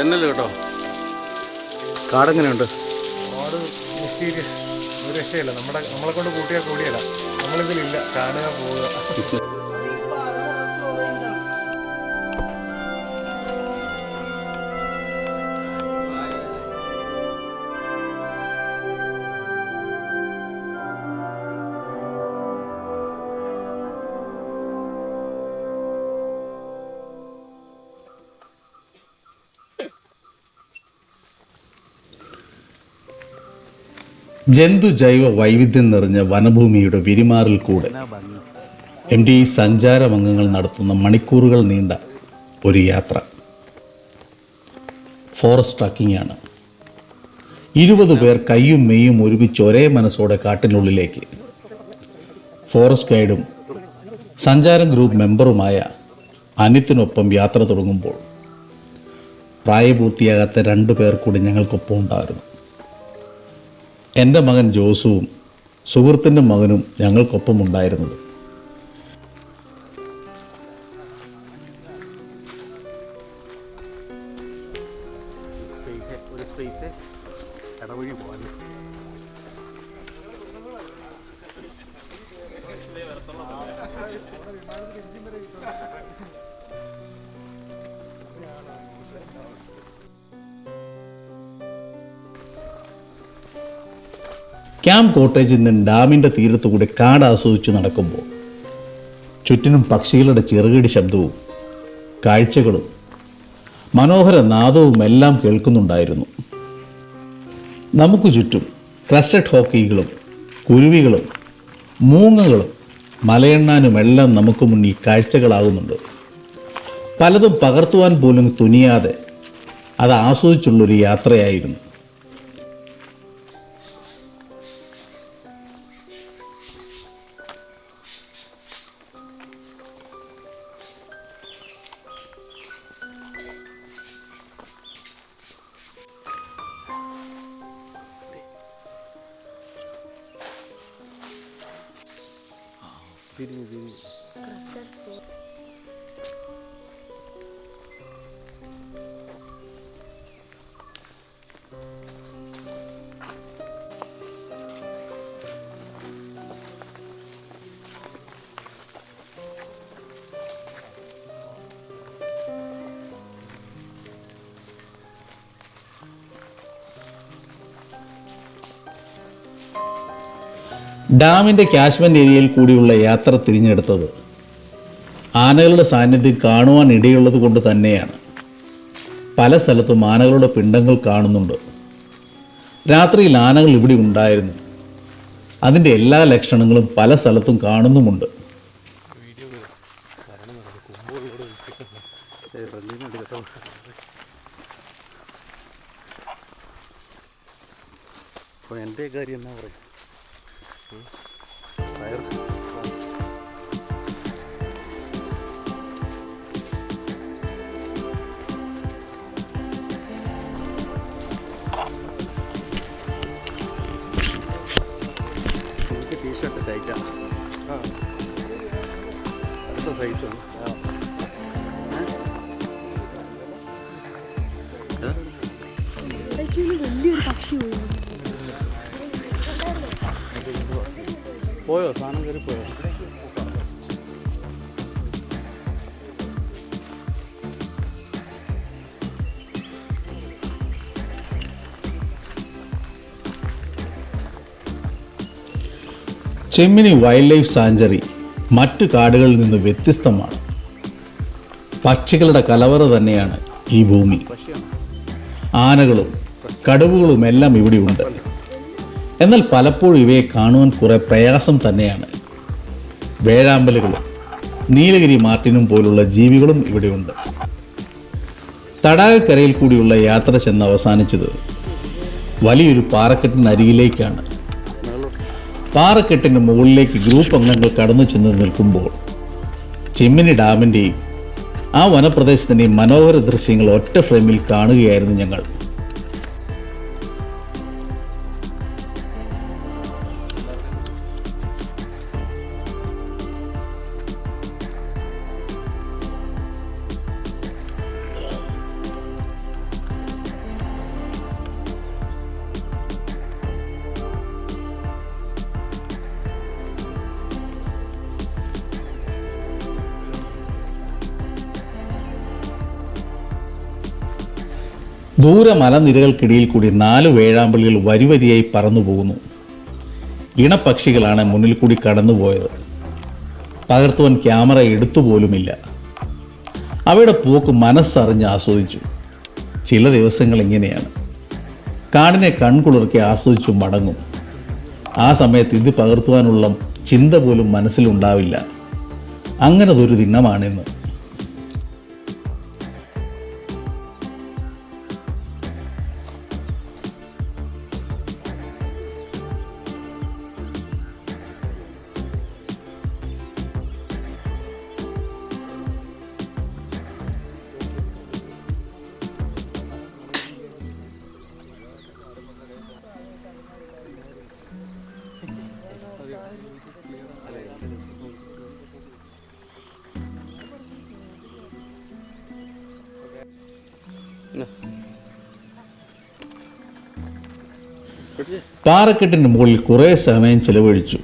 തെന്നൽ കേട്ടോ? കാടെങ്ങനെയുണ്ട്? കാട് മിസ്റ്റീരിയസ് ഒരു രക്ഷയില്ല. നമ്മുടെ നമ്മളെ കൊണ്ട് കൂട്ടിയാൽ കൂടിയല്ല. നമ്മളിതിലില്ല. കാണുക പോവുക. ജൈവ വൈവിധ്യം നിറഞ്ഞ വനഭൂമിയുടെ വിരിമാറിൽ കൂടെ എം ഡി സഞ്ചാരമംഗങ്ങൾ നടത്തുന്ന മണിക്കൂറുകൾ നീണ്ട ഒരു യാത്ര. ഫോറസ്റ്റ് ട്രക്കിംഗാണ് ഇരുപത് പേർ കയ്യും മെയ്യും ഒരുമിച്ച് ഒരേ മനസ്സോടെ കാട്ടിനുള്ളിലേക്ക്. ഫോറസ്റ്റ് ഗൈഡും സഞ്ചാര ഗ്രൂപ്പ് മെമ്പറുമായ അനിത്തിനൊപ്പം യാത്ര തുടങ്ങുമ്പോൾ പ്രായപൂർത്തിയാകാത്ത രണ്ടു പേർ കൂടി ഞങ്ങൾക്കൊപ്പം ഉണ്ടായിരുന്നു. എന്റെ മകൻ ജോസുവും സുഹൃത്തിന്റെ മകനും ഞങ്ങൾക്കൊപ്പം ഉണ്ടായിരുന്നത് ഒരു സ്പേസ് ഇടവഴി പോകാൻ. ക്യാമ്പ് കോട്ടേജിൽ നിന്ന് ഡാമിന്റെ തീരത്തുകൂടി കാട് ആസ്വദിച്ച് നടക്കുമ്പോൾ ചുറ്റിനും പക്ഷികളുടെ ചെറുകിടി ശബ്ദവും കാഴ്ചകളും മനോഹര നാദവും എല്ലാം കേൾക്കുന്നുണ്ടായിരുന്നു. നമുക്ക് ചുറ്റും ക്രസ്റ്റഡ് ഹോക്കികളും കുരുവികളും മൂങ്ങകളും മലയെണ്ണാനും എല്ലാം നമുക്ക് മുന്നിൽ കാഴ്ചകളാകുന്നുണ്ട്. പലതും പകർത്തുവാൻ പോലും തുനിയാതെ അത് ആസ്വദിച്ചുള്ളൊരു യാത്രയായിരുന്നു. ഡാമിന്റെ ക്യാഷ്മെന്റ് ഏരിയയിൽ കൂടിയുള്ള യാത്ര തിരിഞ്ഞെടുത്തത് ആനകളുടെ സാന്നിധ്യം കാണുവാൻ ഇടയുള്ളത് കൊണ്ട് തന്നെയാണ്. പല സ്ഥലത്തും ആനകളുടെ പിണ്ടങ്ങൾ കാണുന്നുണ്ട്. രാത്രിയിൽ ആനകൾ ഇവിടെ ഉണ്ടായിരുന്നു. അതിന്റെ എല്ലാ ലക്ഷണങ്ങളും പല സ്ഥലത്തും കാണുന്നുമുണ്ട്. наверх. ചെമ്മിനി വൈൽഡ് ലൈഫ് സാഞ്ചറി മറ്റു കാടുകളിൽ നിന്ന് വ്യത്യസ്തമാണ്. പക്ഷികളുടെ കലവറ തന്നെയാണ് ഈ ഭൂമി. ആനകളും കടുവുകളും എല്ലാം ഇവിടെയുണ്ട് എന്നാൽ പലപ്പോഴും ഇവയെ കാണുവാൻ കുറെ പ്രയാസം തന്നെയാണ്. വേഴാമ്പലുകളും നീലഗിരി മാർട്ടിനും പോലുള്ള ജീവികളും ഇവിടെയുണ്ട് തടാകക്കരയിൽ കൂടിയുള്ള യാത്ര ചെന്ന് അവസാനിച്ചത് വലിയൊരു പാറക്കെട്ടിനരികിലേക്കാണ്. പാറക്കെട്ടിന് മുകളിലേക്ക് ഗ്രൂപ്പ് അംഗങ്ങൾ കടന്നു ചെന്ന് നിൽക്കുമ്പോൾ ചിമ്മിനി ഡാമിന്റെയും ആ വനപ്രദേശത്തിന്റെയും മനോഹര ദൃശ്യങ്ങൾ ഒറ്റ ഫ്രെയിമിൽ കാണുകയായിരുന്നു ഞങ്ങൾ. ദൂരെ മലനിരകൾക്കിടയിൽ കൂടി നാല് വേഴാമ്പലുകൾ വരിവരിയായി പറന്നു പോകുന്നു. ഇണപക്ഷികളാണ് മുന്നിൽ കൂടി കടന്നുപോയത്. പകർത്തുവാൻ ക്യാമറ എടുത്തുപോലുമില്ല. അവയുടെ പോക്ക് മനസ്സറിഞ്ഞ് ആസ്വദിച്ചു. ചില ദിവസങ്ങൾ ഇങ്ങനെയാണ് കാടിനെ കൺകുളിർക്കി ആസ്വദിച്ചു മടങ്ങും. ആ സമയത്ത് ഇത് പകർത്തുവാനുള്ള ചിന്ത പോലും മനസ്സിലുണ്ടാവില്ല. അങ്ങനതൊരു ദിനമാണിന്ന്. പാറക്കെട്ടിന് മുകളിൽ കുറേ സമയം ചിലവഴിച്ചു.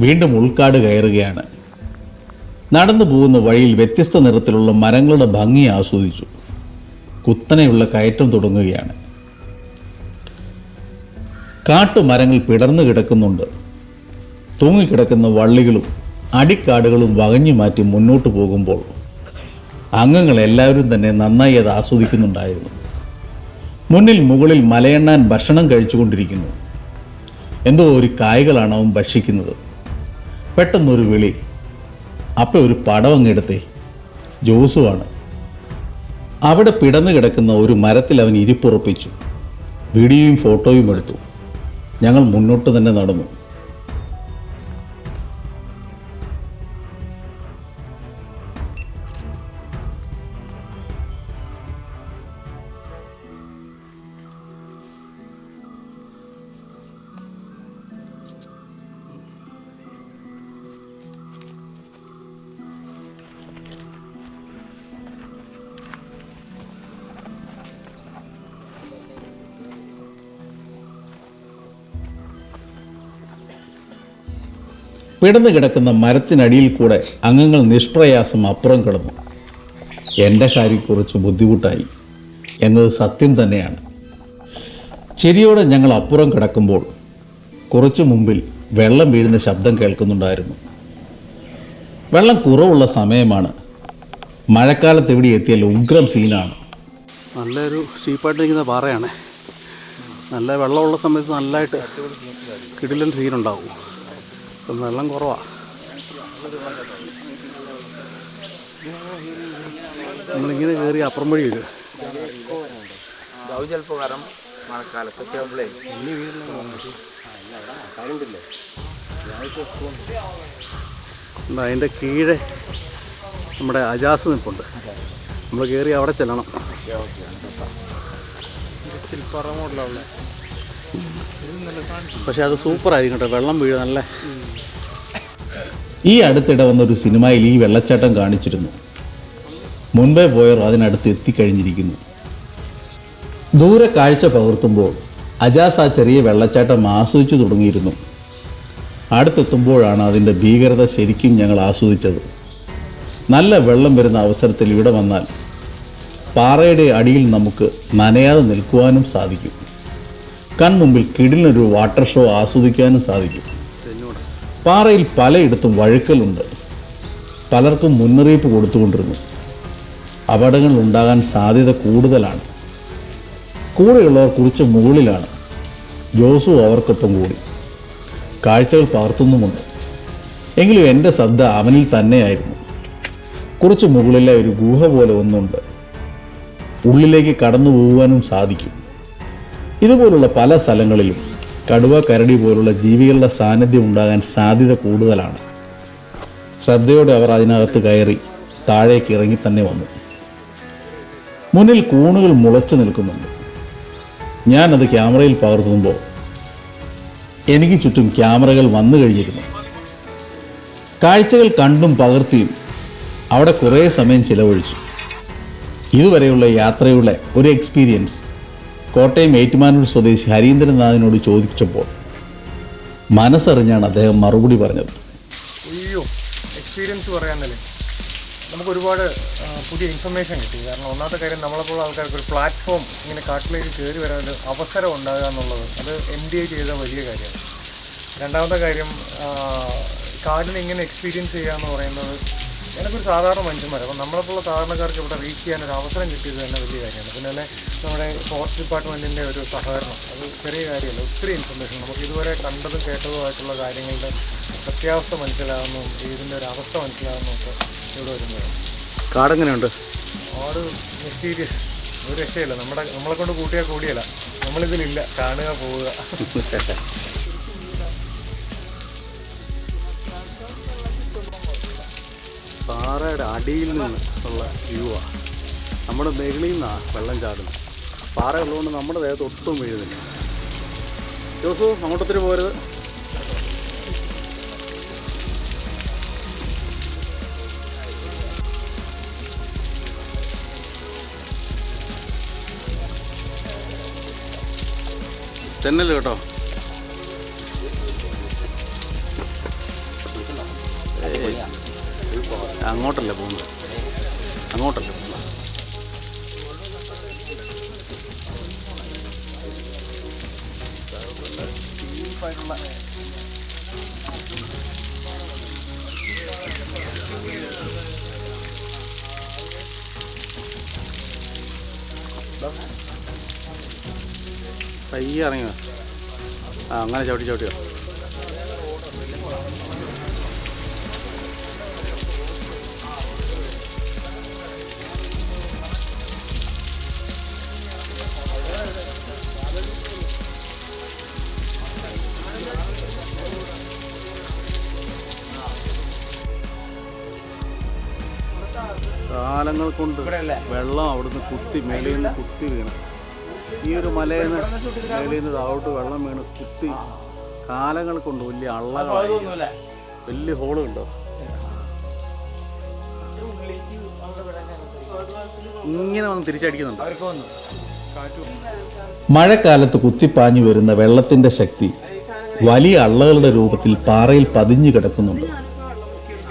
വീണ്ടും ഉൾക്കാട് കയറുകയാണ്. നടന്നു പോകുന്ന വഴിയിൽ വ്യത്യസ്ത നിറത്തിലുള്ള മരങ്ങളുടെ ഭംഗി ആസ്വദിച്ചു. കുത്തനെയുള്ള കയറ്റം തുടങ്ങുകയാണ്. കാട്ടുമരങ്ങൾ പിടർന്നു കിടക്കുന്നുണ്ട്. തൂങ്ങിക്കിടക്കുന്ന വള്ളികളും അടിക്കാടുകളും വകഞ്ഞു മാറ്റി മുന്നോട്ട് പോകുമ്പോൾ അംഗങ്ങൾ എല്ലാവരും തന്നെ നന്നായി അത് ആസ്വദിക്കുന്നുണ്ടായിരുന്നു. മുന്നിൽ മുകളിൽ മലയെണ്ണാൻ ഭക്ഷണം കഴിച്ചുകൊണ്ടിരിക്കുന്നു. എന്തോ ഒരു കായ്കളാണ് അവൻ ഭക്ഷിക്കുന്നത്. പെട്ടെന്നൊരു വിളി. അപ്പം ഒരു പടം അങ്ങെടുത്തേ ജോസുവാണ്. അവിടെ പിടന്നു കിടക്കുന്ന ഒരു മരത്തിൽ അവൻ ഇരിപ്പുറപ്പിച്ചു. വീഡിയോയും ഫോട്ടോയും എടുത്തു. ഞങ്ങൾ മുന്നോട്ട് തന്നെ നടന്നു. പിടന്നു കിടക്കുന്ന മരത്തിനടിയിൽ കൂടെ അംഗങ്ങൾ നിഷ്പ്രയാസം അപ്പുറം കിടന്നു. എന്റെ കാര്യം കുറച്ച് ബുദ്ധിമുട്ടായി എന്നത് സത്യം തന്നെയാണ്. ചെരിയോടെ ഞങ്ങൾ അപ്പുറം കിടക്കുമ്പോൾ കുറച്ചു മുമ്പിൽ വെള്ളം വീഴുന്ന ശബ്ദം കേൾക്കുന്നുണ്ടായിരുന്നു. വെള്ളം കുറവുള്ള സമയമാണ്. മഴക്കാലത്ത് എവിടെ എത്തിയാൽ ഉഗ്രം സീനാണ്. നല്ലൊരു സ്റ്റീപ്പായിട്ട് നിൽക്കുന്ന പാറയാണ്. നല്ല വെള്ളമുള്ള സമയത്ത് നല്ലതായിട്ട് കിടിലൻ സീനുണ്ടാവും ഇപ്പം വെള്ളം കുറവാണ് നമ്മളിങ്ങനെ കയറി അപ്പുറം വഴി വരും. ചിലപ്പോൾ കാരണം മഴക്കാലത്തൊക്കെ ആകുമ്പോഴേ ഉണ്ട്, അതിന്റെ കീഴെ നമ്മുടെ അജാസ് നിൽപ്പുണ്ട് നമ്മൾ കയറി അവിടെ ചെല്ലണം. പക്ഷെ അത് സൂപ്പറായിരിക്കും കേട്ടോ. വെള്ളം വീഴും നല്ല. ഈ അടുത്തിടെ വന്നൊരു സിനിമയിൽ ഈ വെള്ളച്ചാട്ടം കാണിച്ചിരുന്നു. മുൻപേ പോയർ അതിനടുത്ത് എത്തിക്കഴിഞ്ഞിരിക്കുന്നു. ദൂരെ കാഴ്ച പകർത്തുമ്പോൾ അജാസ് ആ ചെറിയ വെള്ളച്ചാട്ടം ആസ്വദിച്ചു തുടങ്ങിയിരുന്നു. അടുത്തെത്തുമ്പോഴാണ് അതിന്റെ ഭീകരത ശരിക്കും ഞങ്ങൾ ആസ്വദിച്ചത്. നല്ല വെള്ളം വരുന്ന അവസരത്തിൽ ഇവിടെ വന്നാൽ പാറയുടെ അടിയിൽ നമുക്ക് നനയാതെ നിൽക്കുവാനും സാധിക്കും. കൺമുമ്പിൽ കിടിലൊരു വാട്ടർ ഷോ ആസ്വദിക്കാനും സാധിക്കും. പാറയിൽ പലയിടത്തും വഴുക്കലുണ്ട്. പലർക്കും മുന്നറിയിപ്പ് കൊടുത്തുകൊണ്ടിരുന്നു. അപകടങ്ങൾ ഉണ്ടാകാൻ സാധ്യത കൂടുതലാണ്. കൂടെയുള്ളവർ കുറിച്ച് മുകളിലാണ്. ജോസു അവർക്കൊപ്പം കൂടി. കാഴ്ചകൾ പകർത്തുന്നുമുണ്ട് എങ്കിലും എന്റെ ശ്രദ്ധ അവനിൽ തന്നെയായിരുന്നു. കുറച്ച് മുകളിലെ ഒരു ഗുഹ പോലെ ഒന്നുണ്ട്. ഉള്ളിലേക്ക് കടന്നു പോകുവാനും സാധിക്കും. ഇതുപോലുള്ള പല സ്ഥലങ്ങളിലും കടുവ കരടി പോലുള്ള ജീവികളുടെ സാന്നിധ്യം ഉണ്ടാകാൻ സാധ്യത കൂടുതലാണ്. ശ്രദ്ധയോടെ അവർ അതിനകത്ത് കയറി താഴേക്ക് ഇറങ്ങി തന്നെ വന്നു. മുന്നിൽ കൂണുകൾ മുളച്ചു നിൽക്കുന്നുണ്ട്. ഞാനത് ക്യാമറയിൽ പകർത്തുമ്പോൾ എനിക്ക് ചുറ്റും ക്യാമറകൾ വന്നു കഴിഞ്ഞിരുന്നു. കാഴ്ചകൾ കണ്ടും പകർത്തിയും അവിടെ കുറേ സമയം ചിലവഴിച്ചു. ഇതുവരെയുള്ള യാത്രയുടെ ഒരു എക്സ്പീരിയൻസ് കോട്ടയം ഏറ്റുമാനൂർ സ്വദേശി ഹരീന്ദ്രനാഥിനോട് ചോദിച്ചപ്പോൾ മനസ്സറിഞ്ഞാണ് അദ്ദേഹം മറുപടി പറഞ്ഞത്. അയ്യോ എക്സ്പീരിയൻസ് പറയാന്നല്ലേ നമുക്ക് ഒരുപാട് പുതിയ ഇൻഫർമേഷൻ കിട്ടി. കാരണം ഒന്നാമത്തെ കാര്യം നമ്മളെപ്പോലുള്ള ആൾക്കാർക്ക് ഒരു പ്ലാറ്റ്ഫോം ഇങ്ങനെ കാട്ടിലേക്ക് കയറി വരാൻ ഒരു അവസരം ഉണ്ടാകുക എന്നുള്ളത് അത് എൻ ഡി എ ചെയ്ത വലിയ കാര്യമാണ്. രണ്ടാമത്തെ കാര്യം കാടിനെ ഇങ്ങനെ എക്സ്പീരിയൻസ് ചെയ്യുക എന്ന് പറയുന്നത് എനിക്കൊരു സാധാരണ മനുഷ്യന്മാർ അപ്പം നമ്മളെപ്പോലുള്ള സാധാരണക്കാർക്ക് ഇവിടെ റീച്ച് ചെയ്യാൻ ഒരു അവസരം കിട്ടിയത് തന്നെ വലിയ കാര്യമാണ്. പിന്നെ തന്നെ നമ്മുടെ ഫോറസ്റ്റ് ഡിപ്പാർട്ട്മെന്റിന്റെ ഒരു സഹകരണം. അത് ചെറിയ കാര്യമല്ല ഒത്തിരി ഇൻഫർമേഷൻ നമുക്ക് ഇതുവരെ കണ്ടതും കേട്ടതുമായിട്ടുള്ള കാര്യങ്ങളുടെ സത്യാവസ്ഥ മനസ്സിലാകുന്നു ഇതിന്റെ ഒരു അവസ്ഥ മനസ്സിലാകുന്നു ഒക്കെ ഇവിടെ വരുന്നതാണ്. കാടെങ്ങനെയുണ്ട് ആട് മിസ്റ്റീരിയസ് ഒരു രക്ഷയില്ല. നമ്മുടെ നമ്മളെ കൊണ്ട് കൂട്ടിയാൽ കൂടിയല്ല. നമ്മളിതിലില്ല. കാണുക പോവുക. പാറയുടെ അടിയിൽ നിന്ന് ഉള്ള ആണ് നമ്മുടെ മുകളിൽ നിന്നാണ് വെള്ളം ചാടുന്നത്. പാറ ഉള്ളതുകൊണ്ട് നമ്മുടെ ദേഹത്ത് ഒട്ടും വീഴുന്നില്ല. ജോസു അങ്ങോട്ടൊത്തിരി പോരുത് തെന്നൽ കേട്ടോ. അങ്ങോട്ടല്ല പോകുന്നത്? അങ്ങോട്ടല്ല പോകുന്നത്? പയ്യെ ഇറങ്ങിയോ ആ അങ്ങനെ ചവിട്ടി ചവിട്ടിയോ കാലങ്ങൾ കൊണ്ട് വെള്ളം അവിടുന്ന് കുത്തി മേലിൽ നിന്ന് കുത്തി വീണ്. ഈ ഒരു മലയിൽ നിന്ന് മേലിൽ നിന്ന് താഴോട്ട് വെള്ളം വീണ് കുത്തി കാലങ്ങൾ കൊണ്ട് വലിയ അള്ളകളായി. വലിയ ഹോളുണ്ടോ? ഇങ്ങനെ വന്ന് തിരിച്ചടിക്കുന്നുണ്ട്. മഴക്കാലത്ത് കുത്തിപ്പാഞ്ഞു വരുന്ന വെള്ളത്തിന്റെ ശക്തി വലിയ അള്ളകളുടെ രൂപത്തിൽ പാറയിൽ പതിഞ്ഞു കിടക്കുന്നുണ്ട്.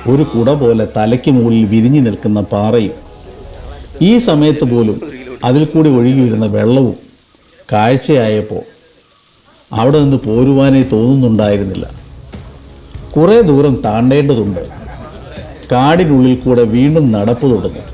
ഒരു കുട പോലെ തലയ്ക്ക് മുകളിൽ വിരിഞ്ഞു നിൽക്കുന്ന പാറയും. ഈ സമയത്ത് പോലും അതിൽ കൂടി ഒഴുകി വരുന്ന വെള്ളവും കാഴ്ചയായപ്പോൾ അവിടെ നിന്ന് പോരുവാനേ തോന്നുന്നുണ്ടായിരുന്നില്ല. കുറേ ദൂരം താണ്ടേണ്ടതുണ്ട്. കാടിനുള്ളിൽ കൂടെ വീണ്ടും നടപ്പ് തുടങ്ങി.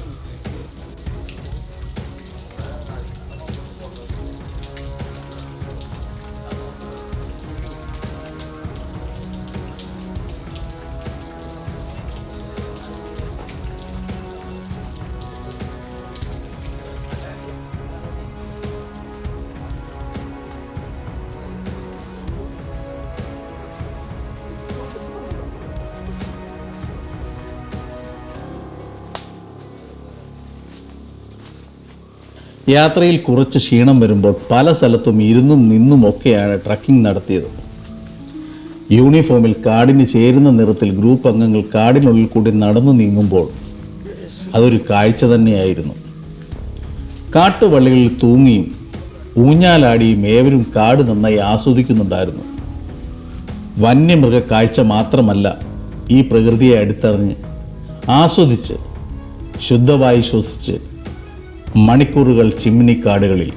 യാത്രയിൽ കുറച്ച് ക്ഷീണം വരുമ്പോൾ പല സ്ഥലത്തും ഇരുന്നും നിന്നും ഒക്കെയാണ് ട്രക്കിംഗ് നടത്തിയത്. യൂണിഫോമിൽ കാടിന് ചേരുന്ന നിറത്തിൽ ഗ്രൂപ്പ് അംഗങ്ങൾ കാടിനുള്ളിൽ കൂടി നടന്നു നീങ്ങുമ്പോൾ അതൊരു കാഴ്ച തന്നെയായിരുന്നു. കാട്ടുവള്ളികളിൽ തൂങ്ങിയും ഊഞ്ഞാലാടിയും ഏവരും കാട് നന്നായി ആസ്വദിക്കുന്നുണ്ടായിരുന്നു. വന്യമൃഗ കാഴ്ച മാത്രമല്ല ഈ പ്രകൃതിയെ അടുത്തറിഞ്ഞ് ആസ്വദിച്ച് ശുദ്ധവായു ശ്വസിച്ച് മണിക്കൂറുകൾ ചിമ്മിനിക്കാടുകളിൽ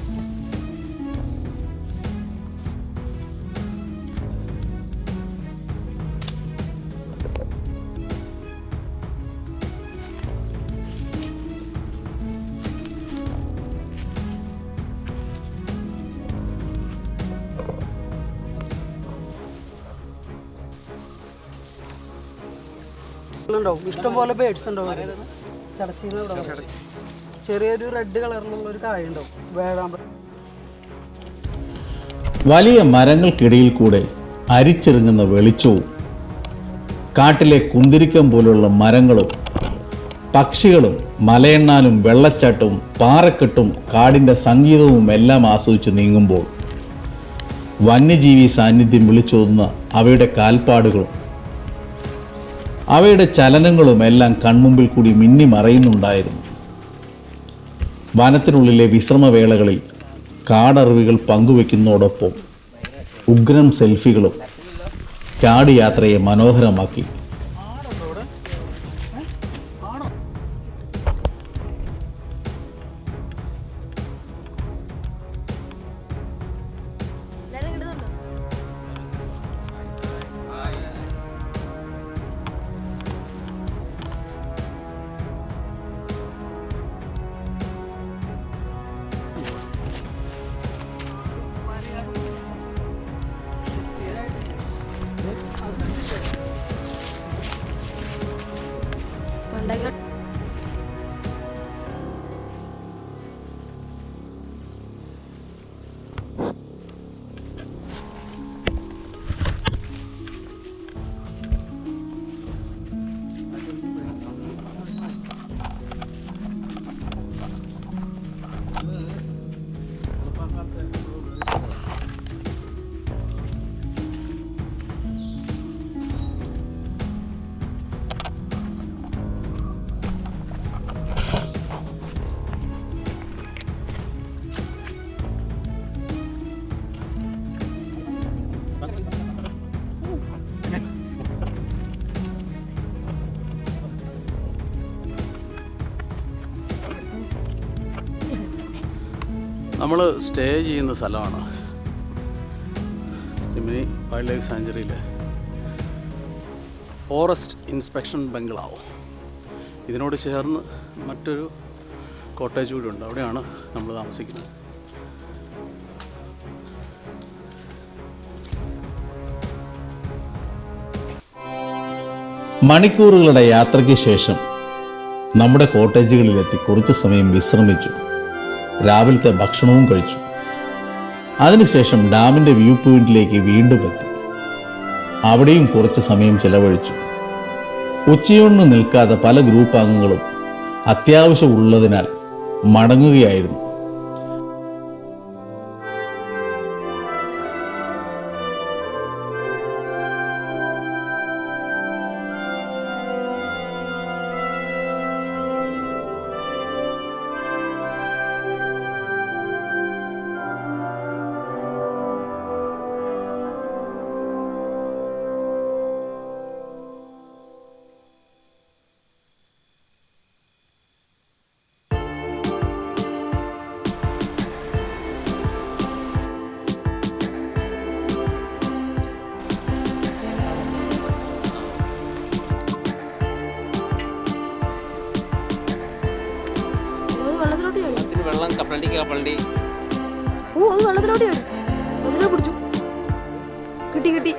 ഉണ്ടാവും ഇഷ്ടംപോലെ ബേഡ്സ് ഉണ്ടാവും വരും. ചെറിയൊരു റെഡ് കളറിലുള്ള ഒരു കായ ഉണ്ടാവും വേഴാമ്പ വലിയ മരങ്ങൾക്കിടയിൽ കൂടെ അരിച്ചിറങ്ങുന്ന വെളിച്ചവും കാട്ടിലെ കുന്തിരിക്കം പോലുള്ള മരങ്ങളും പക്ഷികളും മലയെണ്ണാനും വെള്ളച്ചാട്ടവും പാറക്കെട്ടും കാടിന്റെ സംഗീതവും എല്ലാം ആസ്വദിച്ച് നീങ്ങുമ്പോൾ വന്യജീവി സാന്നിധ്യം വിളിച്ചോതുന്ന അവയുടെ കാൽപ്പാടുകളും അവയുടെ ചലനങ്ങളും എല്ലാം കൺമുമ്പിൽ കൂടി മിന്നി മറയുന്നുണ്ടായിരുന്നു. വനത്തിനുള്ളിലെ വിശ്രമവേളകളിൽ കാടറിവുകൾ പങ്കുവെക്കുന്നതോടൊപ്പം ഉഗ്രം സെൽഫികളും കാട് യാത്രയെ മനോഹരമാക്കി. നമ്മൾ സ്റ്റേ ചെയ്യുന്ന സ്ഥലമാണ്. ചിമ്മിനി വൈൽഡ് ലൈഫ് സാഞ്ചുറിയിലെ ഫോറസ്റ്റ് ഇൻസ്പെക്ഷൻ ബംഗ്ലാവ് ഇതിനോട് ചേർന്ന് മറ്റൊരു കോട്ടേജ് കൂടി ഉണ്ട്. അവിടെയാണ് നമ്മൾ താമസിക്കുന്നത്. മണിക്കൂറുകളുടെ യാത്രയ്ക്ക് ശേഷം നമ്മുടെ കോട്ടേജുകളിലെത്തി കുറച്ച് സമയം വിശ്രമിച്ചു. രാവിലത്തെ ഭക്ഷണവും കഴിച്ചു. അതിനുശേഷം ഡാമിന്റെ വ്യൂ പോയിന്റിലേക്ക് വീണ്ടും എത്തി. അവിടെയും കുറച്ച് സമയം ചെലവഴിച്ചു. ഉച്ചയൊന്നും നിൽക്കാതെ പല ഗ്രൂപ്പ് അംഗങ്ങളും അത്യാവശ്യമുള്ളതിനാൽ മടങ്ങുകയായിരുന്നു. കപ്പലണ്ടി ഓ അത് വെള്ളത്തിലോട്ട് കിട്ടി കിട്ടി.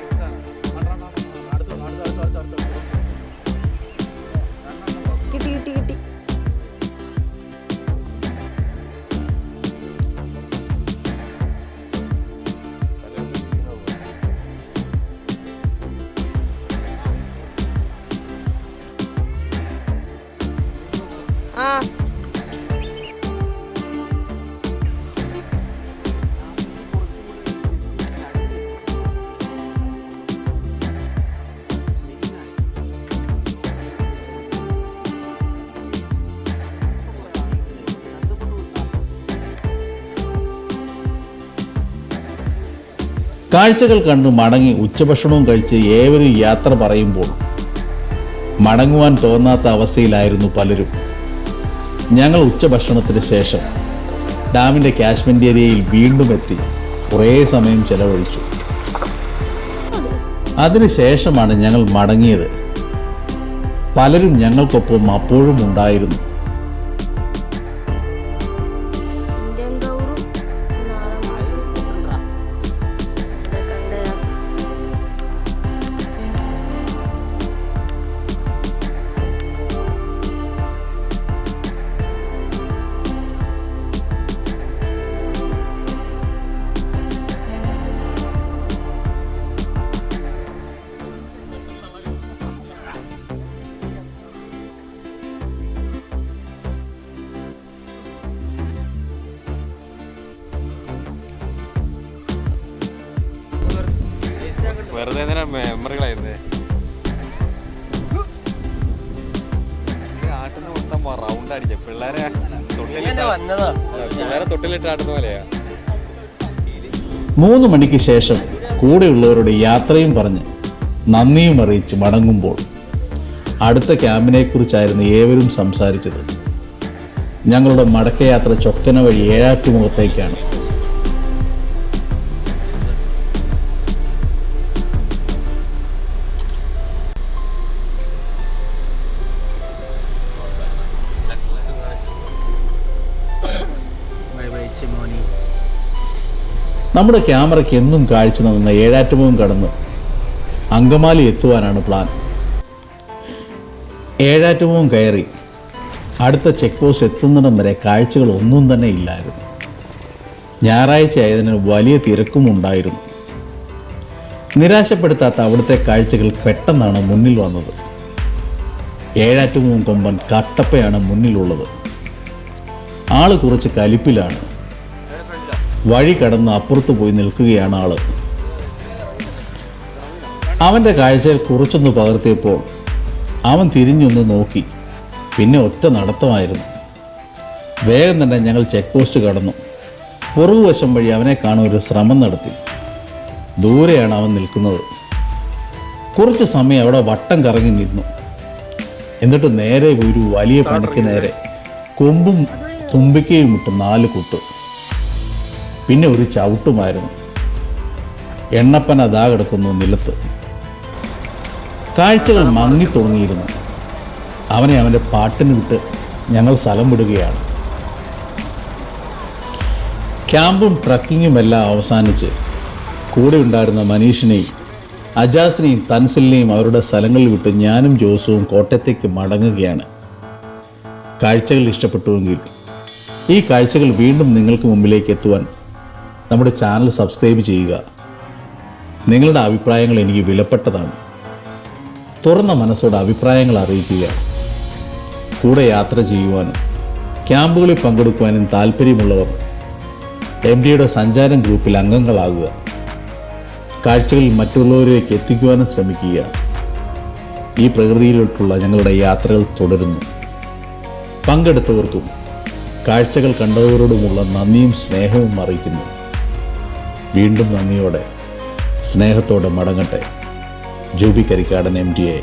കാഴ്ചകൾ കണ്ട് മടങ്ങി ഉച്ചഭക്ഷണവും കഴിച്ച് ഏവരും യാത്ര പറയുമ്പോൾ മടങ്ങുവാൻ തോന്നാത്ത അവസ്ഥയിലായിരുന്നു പലരും. ഞങ്ങൾ ഉച്ചഭക്ഷണത്തിന് ശേഷം ഡാമിന്റെ കാശ്മീർ ഏരിയയിൽ വീണ്ടും എത്തി. കുറേ സമയം ചെലവഴിച്ചു. അതിനുശേഷമാണ് ഞങ്ങൾ മടങ്ങിയത്. പലരും ഞങ്ങൾക്കൊപ്പം അപ്പോഴും ഉണ്ടായിരുന്നു. മൂന്ന് മണിക്ക് ശേഷം കൂടെയുള്ളവരുടെ യാത്രയും പറഞ്ഞ് നന്ദിയും അറിയിച്ച് മടങ്ങുമ്പോൾ അടുത്ത ക്യാമ്പിനെക്കുറിച്ചായിരുന്നു ഏവരും സംസാരിച്ചത്. ഞങ്ങളുടെ മടക്കയാത്ര ചൊക്കന വഴി ഏഴാറ്റുമുഖത്തേക്കാണ്. നമ്മുടെ ക്യാമറയ്ക്ക് എന്നും കാഴ്ച നൽകുന്ന ഏഴാറ്റുമുഖം കടന്ന് അങ്കമാലി എത്തുവാനാണ് പ്ലാൻ. ഏഴാറ്റുമുഖം കയറി അടുത്ത ചെക്ക് പോസ്റ്റ് എത്തുന്നിടം വരെ കാഴ്ചകൾ ഒന്നും തന്നെ ഇല്ലായിരുന്നു. ഞായറാഴ്ച ആയതിന് വലിയ തിരക്കും ഉണ്ടായിരുന്നു. നിരാശപ്പെടുത്താത്ത അവിടുത്തെ കാഴ്ചകൾ പെട്ടെന്നാണ് മുന്നിൽ വന്നത്. ഏഴാറ്റുമുഖം കൊമ്പൻ കട്ടപ്പയാണ് മുന്നിലുള്ളത്. ആൾ കുറച്ച് കലിപ്പിലാണ്. വഴി കടന്ന് അപ്പുറത്ത് പോയി നിൽക്കുകയാണ് ആൾ. അവന്റെ കാഴ്ചയിൽ കുറച്ചൊന്ന് പകർത്തിയപ്പോൾ അവൻ തിരിഞ്ഞൊന്ന് നോക്കി. പിന്നെ ഒറ്റ നടത്തമായിരുന്നു. വേഗം തന്നെ ഞങ്ങൾ ചെക്ക് പോസ്റ്റ് കടന്നു. പുറകുവശം വഴി അവനെ കാണാൻ ഒരു ശ്രമം നടത്തി. ദൂരെയാണ് അവൻ നിൽക്കുന്നത്. കുറച്ച് സമയം അവിടെ വട്ടം കറങ്ങി നിന്നു. എന്നിട്ട് നേരെ ഒരു വലിയ പണിക്ക് നേരെ. കൊമ്പും തുമ്പിക്കയും ഇട്ട് നാല് കുത്ത്. പിന്നെ ഒരു ചവിട്ടുമായിരുന്നു. എണ്ണപ്പന ദാകെടുക്കുന്നു കിടക്കുന്നു നിലത്ത്. കാഴ്ചകൾ മങ്ങി തുടങ്ങിയിരുന്നു അവനെ അവന്റെ പാട്ടിന് വിട്ട് ഞങ്ങൾ സ്ഥലം വിടുകയാണ്. ക്യാമ്പും ട്രക്കിങ്ങും എല്ലാം അവസാനിച്ച് കൂടെ ഉണ്ടായിരുന്ന മനീഷിനെയും അജാസിനെയും തൻസിലിനെയും അവരുടെ സ്ഥലങ്ങളിൽ വിട്ട് ഞാനും ജോസുവും കോട്ടയത്തേക്ക് മടങ്ങുകയാണ്. കാഴ്ചകൾ ഇഷ്ടപ്പെട്ടുവെങ്കിൽ ഈ കാഴ്ചകൾ വീണ്ടും നിങ്ങൾക്ക് മുമ്പിലേക്ക് എത്തുവാൻ നമ്മുടെ ചാനൽ സബ്സ്ക്രൈബ് ചെയ്യുക. നിങ്ങളുടെ അഭിപ്രായങ്ങൾ എനിക്ക് വിലപ്പെട്ടതാണ്. തുറന്ന മനസ്സോടെ അഭിപ്രായങ്ങൾ അറിയിക്കുക. കൂടെ യാത്ര ചെയ്യുവാനും ക്യാമ്പുകളിൽ പങ്കെടുക്കുവാനും താല്പര്യമുള്ളവർ എം ഡിയുടെ സഞ്ചാരം ഗ്രൂപ്പിൽ അംഗങ്ങളാകുക. കാഴ്ചകളിൽ മറ്റുള്ളവരിലേക്ക് എത്തിക്കുവാനും ശ്രമിക്കുക. ഈ പ്രകൃതിയിലോട്ടുള്ള ഞങ്ങളുടെ യാത്രകൾ തുടരുന്നു. പങ്കെടുത്തവർക്കും കാഴ്ചകൾ കണ്ടവരോടുമുള്ള നന്ദിയും സ്നേഹവും അറിയിക്കുന്നു. വീണ്ടും നന്ദിയോടെ സ്നേഹത്തോടെ മടങ്ങട്ടെ. Jubi Karikkadan M D I